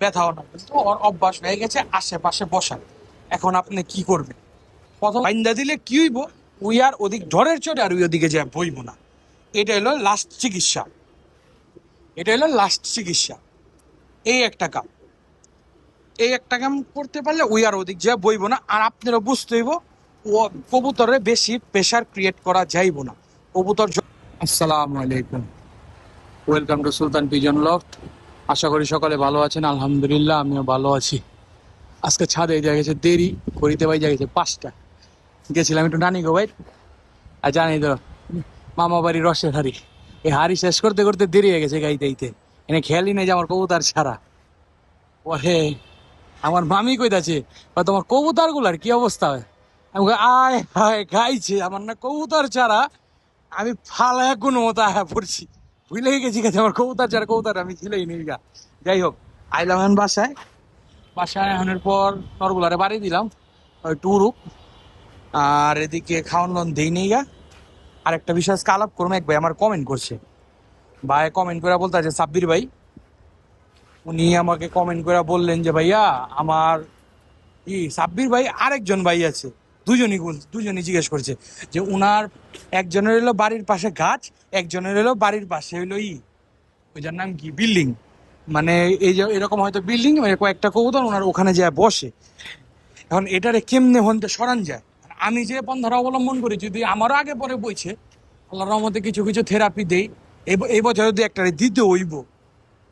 ব্যথাও না কিন্তু ওর অভ্যাস হয়ে গেছে আশেপাশে বসা এখন আপনি কি করবেন? প্রথম বাইন্দা দিলে কি হইব? উই আর ওদিক ঝড়ের চোটে আর ওই ওদিকে যায় বইব না। এটা হলো লাস্ট চিকিৎসা। এটা হলো লাস্ট চিকিৎসা। এই একটা কাম। এই একটা কাম করতে পারলে ওই আর ওদিক যায় বইব না। আর আপনারা বুঝতে হইব ও কবুতরে বেশি প্রেশার ক্রিয়েট করা যাইব না। কবুতর য- আসসালামু আলাইকুম। Welcome to Sultan pigeon loft আশা করি সকালে ভালো আছেন, আলহামদুলিল্লাহ আমিও ভালো আছি। আজকে ছাদে যা গেছে দেরি করিতে ভাই যা গেছে পাঁচটা। গেছিলাম একটু নানি গো ভাই। আর জানি তো, মামা বাড়ি রসের হাড়ি। এই হাড়ি শেষ করতে করতে দেরি হয়ে গেছে গাইতে গাইতে এনে খেয়ালই নেই যে আমার কবুতার ছাড়া। ও হে আমার মামি কইতাছে তোমার কবুতরগুলার কি অবস্থা? হয় আমি আয়, হায় গাইছে আমার না কবুতার ছাড়া আমি ফালায় কোনো মতো আয়া পড়ছি। ভুলে গেছি গেছে আমার কবুতর ছাড়া কবুতর আমি ছিলই নেই গা যাই হোক। আইলাম এখন বাসায়? বাসায় আনার পর নরগুলারে বাড়ি দিলাম ওই টুরুক আর এদিকে খাওয়ান লোন দেই নেই গা আর একটা বিষয় আজকে আলাপ করব এক ভাই আমার কমেন্ট করছে। ভাই কমেন্ট করে বলতে আছে সাব্বির ভাই। উনি আমাকে কমেন্ট করে বললেন যে ভাইয়া আমার ই সাব্বির ভাই আরেকজন ভাই আছে। দুজনই বল- দুজনই জিজ্ঞেস করছে যে উনার একজনের হলো বাড়ির পাশে গাছ, একজনের হলো বাড়ির পাশে হলো ই। ওইটার নাম কি? বিল্ডিং। মানে এই যে এরকম হয়তো বিল্ডিং মানে কয়েকটা কবুতর ওনার ওখানে যায় বসে। এখন এটারে কেমনে হনতে সরান যায়? আমি যে পন্থাটা অবলম্বন করি, যদি আমারও আগে পরে বইছে আল্লাহর রহমতে কিছু কিছু থেরাপি দেই এই বছর যদি একটা দিতে হইব,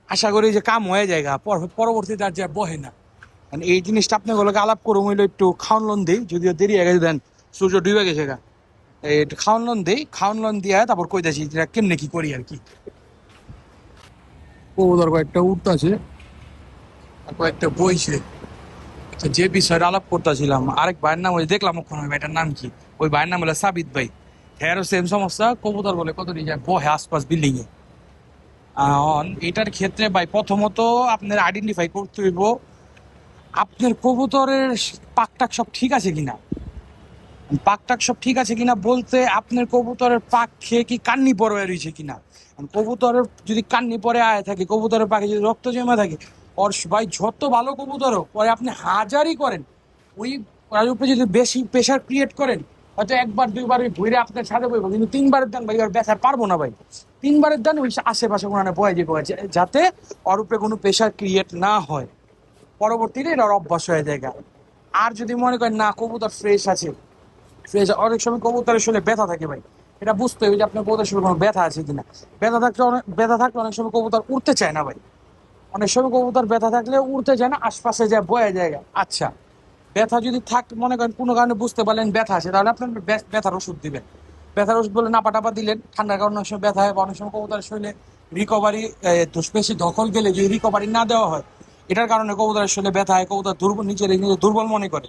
আশা করি যে কাম হয়ে যায় পরবর্তীতে আর যা বহে না। এই জিনিসটা আপনাগুলোকে আলাপ করুম হইল একটু খাওয়ান লোন দিই, যদিও দেরি হয়ে গেছে, দেন সূর্য ডুবে গেছে গা। একটু খাওয়ান লোন দিই খাওয়ান লোন দিয়ে তারপর কই যাচ্ছি যেটা কেমনে কি করি আর কি। কবুতর কয়েকটা উঠতেছে, আর কয়েকটা বইছে। তো যে বিষয়টা আলাপ করতেছিলাম, আরেক ভাইয়ের নাম ওই দেখলাম ওখানে ওই ভাইটার নাম কি? ওই ভাইয়ের নাম হলো সাবিত ভাই। হ্যারও সেম সমস্যা, কবুতর বলে কত নিয়ে যায়, বহে আশপাশ বিল্ডিং এ। এটার ক্ষেত্রে ভাই প্রথমত আপনার আইডেন্টিফাই করতে হইব আপনার কবুতরের পাকটাক সব ঠিক আছে কিনা? পাকটাক সব ঠিক আছে কিনা বলতে আপনার কবুতরের পাক খেয়ে কি কান্নি পরে রয়েছে কিনা? কবুতরের যদি কান্নি পরে আয় থাকে, কবুতরের পাখে যদি রক্ত জমে থাকে, ওর ভাই যত ভালো কবুতর পরে আপনি হাজারই করেন। ওই ওর উপরে যদি বেশি প্রেশার ক্রিয়েট করেন, হয়তো একবার, দুইবার ওই ঘুরে আপনার সাথে বইব, কিন্তু তিনবারের দান ভাই আর ব্যথা পারব না ভাই। তিনবারের দান ওই আশেপাশে কোনো বয়ে যাব যাতে ওর কোনো প্রেশার ক্রিয়েট না হয়। পরবর্তীতে এটা অভ্যাস হয়ে যায়। আর যদি মনে করেন, না, কবুতর ফ্রেশ আছে ফ্রেশ অনেক সময় কবুতরের শরীরে ব্যথা থাকে ভাই। এটা বুঝতে হবে যে আপনার কবুতরের শরীরে কোনো ব্যথা আছে কিনা। ব্যথা থাকলে অনেক ব্যথা থাকলে অনেক সময় কবুতর উঠতে চায় না ভাই। অনেক সময় কবুতর ব্যথা থাকলে উঠতে চায় না, আশপাশে যায়, বয়ে জায়গা আচ্ছা ব্যথা যদি থাক, মনে করেন কোনো কারণে বুঝতে পারলেন ব্যথা আছে, তাহলে আপনার ব্যথার ওষুধ দিবেন। ব্যথার ওষুধ বলে নাপা টাপা দিলেন, ঠান্ডার কারণে অনেক সময় ব্যথা হয় বা অনেক সময় কবুতরের শরীরে রিকভারি বেশি, দখল গেলে যদি রিকভারি না দেওয়া হয় এটার কারণে কবুতরের শরীরে ব্যথা হয়, কবুতর দুর্বল নিজের নিজে দুর্বল মনে করে।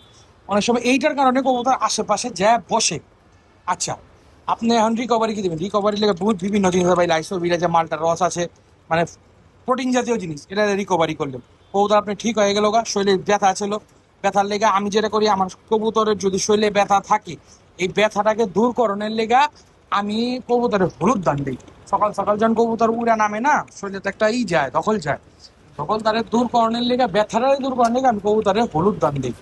অনেক সময় এইটার কারণে কবুতর আশেপাশে যা বসে। আচ্ছা আপনি এখন রিকভারি কি দেবেন? রিকভারি লেগে বহুত বিভিন্ন জিনিস ভাই লাইসোবিল যে মালটার রস আছে মানে প্রোটিন জাতীয় জিনিস, এটা রিকভারি করলেন। কবুতর আপনি ঠিক হয়ে গেল গা, শরীরে ব্যথা ছিল ব্যথার লেগে আমি যেটা করি, আমার কবুতরের যদি শরীরে ব্যথা থাকে, এই ব্যথাটাকে দূর করণের লেগা আমি কবুতরের হলুদ দান দিই। সকাল সকাল যখন কবুতর উড়া নামে না, শরীরে তো একটা ই যায়, দখল যায়। দখল তারে দূর করণের লেগা ব্যথাটারে দূর করণের লেগা আমি কবু তারে হলুদ দান দিই।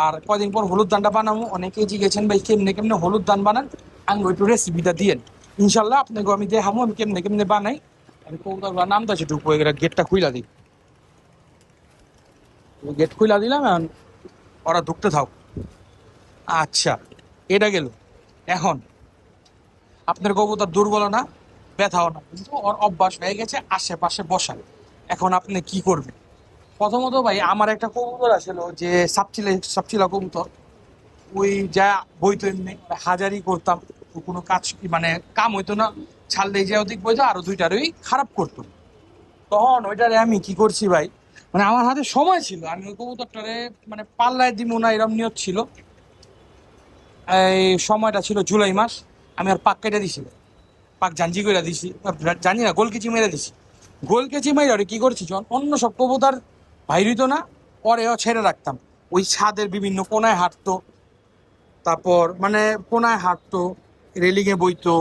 আর কয়দিন পর হলুদ দানটা বানাবো অনেকেই জিজ্ঞেছেন ভাই, কেমনে কেমনে হলুদ দান বানান, আমি একটু রেসিপিটা দিয়েন ইনশাল্লাহ আপনাকে আমি দেখাবো, আমি কেমনে কেমনে বানাই। আমি কবুতর নামটা আছে ঢুকবো এগুলা গেটটা খুইলা দিই। গেট খুইলা দিলাম ওরা ঢুকতে থাক আচ্ছা এটা গেল। এখন, আপনার কবুতর দুর্বল না, ব্যথাও না, কিন্তু ওর অভ্যাস হয়ে গেছে, আশেপাশে বসা এখন আপনি কি করবেন? প্রথমত ভাই, আমার একটা কবুতর আছিল যে সাপচিলা সাপচিলা কবুতর। ওই যা বইতো এমনি হাজারি করতাম। কোনো কাজ মানে কাম হইতো না। ছাড়লে যে ওদিক বইতো, আরও দুইটারই খারাপ করতো। তখন ওইটারে আমি কি করছি ভাই মানে আমার হাতে সময় ছিল। আমি ওই কবুতরটারে মানে পাল্লায় দিব না, এরম নিয়ত ছিল। এই সময়টা ছিল জুলাই মাস। আমি আর পাক কেটে দিছি পাক জাঞ্জি করে দিছি, জানি না গোল কেচি মেরে দিছি। গোল কেচি মেরে ওরে কি করছি অন্য সব কবুতর বাইরিত না, পরেও ছেড়ে রাখতাম। ওই ছাদের বিভিন্ন কোনায় হাঁটতো, তারপর মানে কোনায় হাঁটতো, রেলিংয়ে বইতো,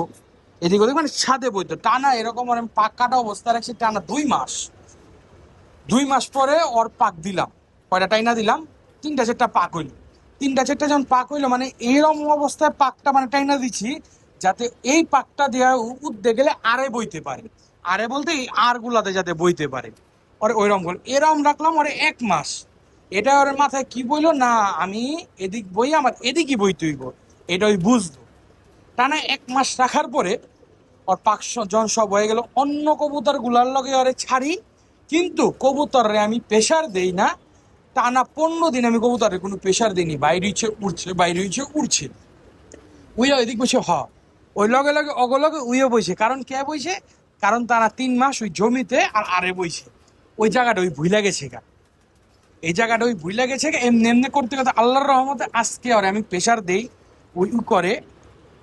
এদিক ওদিক মানে ছাদে বইতো। টানা এরকম মানে পাক কাটা অবস্থা রাখছি, টানা দুই মাস। দুই মাস পরে ওর পাক দিলাম। কয়টা টাইনা দিলাম? তিনটা চারটা পাক হইল। তিনটা চারটা যখন পাক হইল মানে এইরকম অবস্থায় পাকটা মানে টাইনা দিচ্ছি যাতে এই পাকটা দেওয়া উদ্দে গেলে আরে বইতে পারে। আরে বলতে এই আর গুলাতে যাতে বইতে পারে। ওরে ওইরকম করল এরম রাখলাম ওরে এক মাস। এটা ওর মাথায় কি বইলো? না, আমি এদিক বই, আমার এদিকই বই তুইব। এটা ওই বুঝলো। টানা এক মাস রাখার পরে ওর পাক যখন সব হয়ে গেল। অন্য কবুতরগুলার লগে ওরে ছাড়ি। কিন্তু কবুতরে আমি প্রেশার দেই না। টানা পনেরো দিন আমি কবুতরে কোনো প্রেশার দিইনি। বাইরে ইচ্ছে উড়ছে, বাইরে ইচ্ছে উড়ছে। উইয়া এদিক বসে হ। ওই লগে লগে অগলগে উইয়ে বইছে। কারণ কে বইছে? কারণ তারা তিন মাস ওই জমিতে আর আরে বইছে। ওই জায়গাটা ওই ভুইলা গেছে গা। এই জায়গাটা ওই ভুইলা গেছে গা, এমনি এমনি করতে করতে আল্লাহর রহমতে আজকে আর আমি প্রেশার দেই ওই উ করে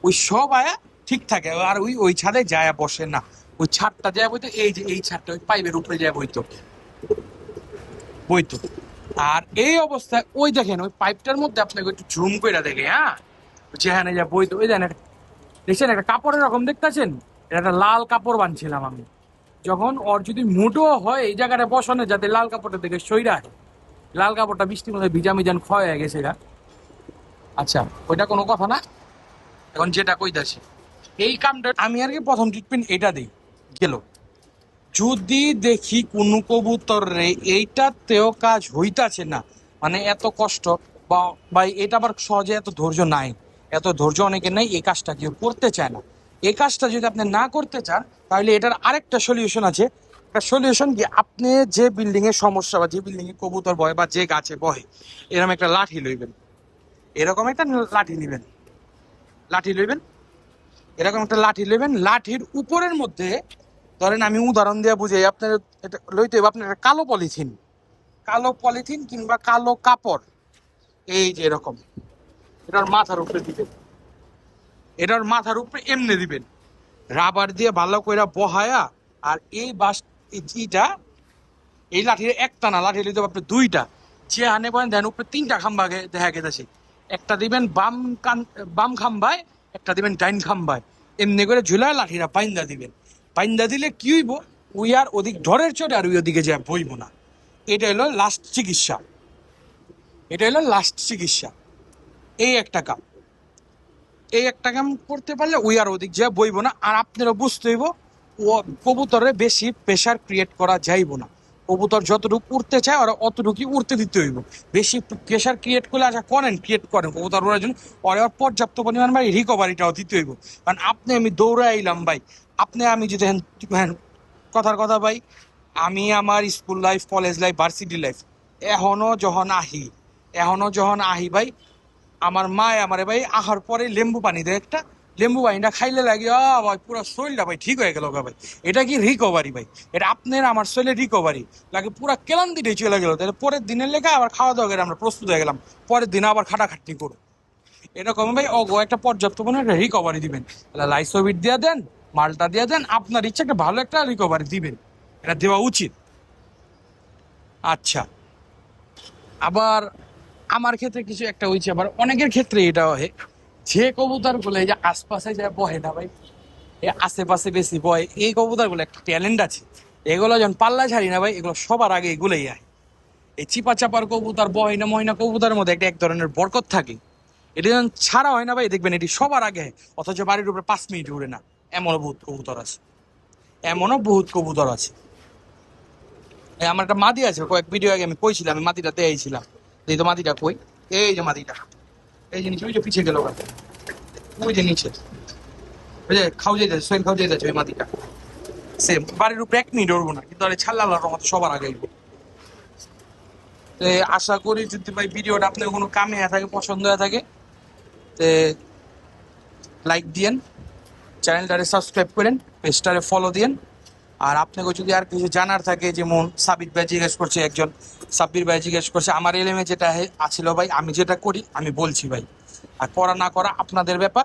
ওই সব আয়া ঠিক থাকে আর ওই ওই ছাদে যায় বসে না। ওই ছাদটা যায় বইতো এই যে এই ছাদটা ওই পাইপের উপরে যায় বইতো। বইতো। আর এই অবস্থায় ওই দেখেন ওই পাইপটার মধ্যে আপনাকে একটু ঝুম করে দেখে হ্যাঁ? যেখানে যা বইতো ওই দেখেন দেখছেন একটা কাপড়ের রকম দেখতেছেন? এটা একটা লাল কাপড় বানছিলাম আমি। যখন ওর যদি মুঠো হয় এই জায়গাটা বসানো, যাতে লাল কাপড়টা দেখে সইরা লাল কাপড়টা বৃষ্টির মধ্যে ভিজা মিজান ক্ষয় হয়ে গেছে গা। আচ্ছা ওইটা কোনো কথা না? এখন যেটা কইতাছি, এই কামটা আমি আর কি প্রথম ট্রিটমেন্ট এটা দিই। গেল। যদি দেখি কোনো কবুতর রে এইটাতেও কাজ হইতাছে না মানে এত কষ্ট, বা বা এটা আবার সহজে এত ধৈর্য নাই। এত ধৈর্য অনেকে নেই, এই কাজটা কেউ করতে চায় না। এই কাজটা যদি আপনি না করতে চান, তাহলে এটার আরেকটা সলিউশন আছে। একটা সলিউশন কি আপনি যে বিল্ডিং এর সমস্যা বা যে বিল্ডিং এ কবুতর বয় বা যে গাছে বহে এরকম একটা লাঠি লইবেন। এরকম একটা লাঠি নিবেন। লাঠি লইবেন। এরকম একটা লাঠি লইবেন। লাঠির উপরের মধ্যে, ধরেন আমি উদাহরণ দিয়ে বুঝাই, আপনার এটা লইতে হবে আপনার কালো পলিথিন। কালো পলিথিন কিংবা কালো কাপড়। এই যে এরকম। এটার মাথার উপরে দিবেন। এটার মাথার উপরে এমনি দিবেন। রাবার দিয়ে ভালো করে বহায়া, আর এই বাস এই জিটা, এই লাঠির একটা না লাঠি লইতে হবে দুইটা। যে আনে বলেন দেন উপরে তিনটা খাম্বা দেখা গেছে একটা দিবেন বাম কান বাম খাম্বায়, একটা দিবেন ডাইন খাম্বায়। এমনি করে ঝুলায় লাঠিরা পাইন্দা দিবেন। পাইন্দা দিলে কি হইব? উই আর ওদিক ঢরের চোটে আর ওই ওদিকে যা বইব না। এটা হলো লাস্ট চিকিৎসা। এটা হলো লাস্ট চিকিৎসা। এই একটা কাম এই একটা কাম করতে পারলে ওই আর ওদিক যা বইব না, আর আপনারা বুঝতে হইব, ও কবুতরে বেশি প্রেশার ক্রিয়েট করা যাইব না। কবুতর যতটুকু উড়তে চায় ওরা অতটুকুই উড়তে দিতে হইব। বেশি প্রেশার ক্রিয়েট করলে আচ্ছা করেন ক্রিয়েট করেন কবুতর ওড়ার জন্য ওরা পর্যাপ্ত পরিমাণ ভাই রিকভারিটাও দিতে হইব। কারণ আপনি আমি দৌড়ে আইলাম ভাই, আপনি আমি যদি হ্যান কথার কথা ভাই, আমি আমার school life college life varsity life এখনও যখন আহি, এখনও যখন আহি ভাই আমার মায় আমারে ভাই আহার পরে লেম্বু পানি দেয় একটা। লেম্বু পানিটা খাইলে লাগে ভাই, পুরো শরীরটা ভাই ঠিক হয়ে গেল ভাই। এটা কি রিকভারি ভাই? এটা আপনার আমার শরীরে রিকভারি লাগে পুরো কেলান্তিটাই চলে গেলো। তাহলে পরের দিনের লেগে আবার খাওয়া দাওয়া করে আমরা প্রস্তুত হয়ে গেলাম। পরের দিন আবার খাটাখাটনি করো এরকম ভাই অগো একটা পর্যাপ্ত কোনো একটা রিকভারি দিবেন। তাহলে লাইসোভিট দিয়ে দেন, মালটা দিয়ে দেন, আপনার ইচ্ছা একটা ভালো একটা রিকভারি দিবেন। এটা দেওয়া উচিত। আচ্ছা। আবার আমার ক্ষেত্রে কিছু একটা হয়েছে, আবার অনেকের ক্ষেত্রে এটা হয়। যে কবুতরগুলো এই যে আশপাশে যা বহে না ভাই আশেপাশে বেশি বয় এই কবুতরগুলো একটা ট্যালেন্ট আছে। এগুলো যখন পাল্লা ছাড়ি না ভাই, এগুলো সবার আগে এগুলোই আয় এই চিপা চাপার কবুতর বয় না মহিনা কবুতরের মধ্যে একটা এক ধরনের বরকত থাকে। এটা যখন ছাড়া হয় না ভাই, দেখবেন এটি সবার আগে অথচ বাড়ির উপরে পাঁচ মিনিট উড়ে না। এমনও বহুত কবুতর আছে। এমনও বহুত কবুতর আছে। আমার একটা মাদি আছে, কয়েক ভিডিও আগে আমি কইছিলাম, আমি মাটিটা দেয়াইছিলাম এই তো মাটিটা কই? এই যে মাটিটা। এই যে নিচে, ওই যে পিছিয়ে গেল। ওই যে নিচে। ওই যে খাও যাচ্ছে সোয়েল খাও যাচ্ছে ওই মাটিটা। সেম বাড়ির উপরে এক মিনিট উঠবো না, কিন্তু আরে ছাল্লার মতো সবার আগে তো আশা করি যদি ভাই ভিডিওটা আপনার কোনো কামে হয়ে থাকে, পছন্দ হয়ে থাকে, তে লাইক দিয়েন, চ্যানেলটারে সাবস্ক্রাইব করেন, পেজটারে ফলো দিয়েন। আর আপনাকে যদি আর কিছু জানার থাকে, যেমন সাবির ভাই জিজ্ঞেস করছে, একজন সাব্বির ভাই জিজ্ঞেস করছে, আমার এলেমে যেটা আছিল ভাই, আমি যেটা করি, আমি বলছি ভাই। আর করা না করা আপনাদের ব্যাপার।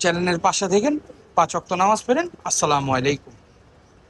চ্যানেলের পাশে দেখেন পাঁচ অক্ত নামাজ পড়েন। আসসালামু আলাইকুম।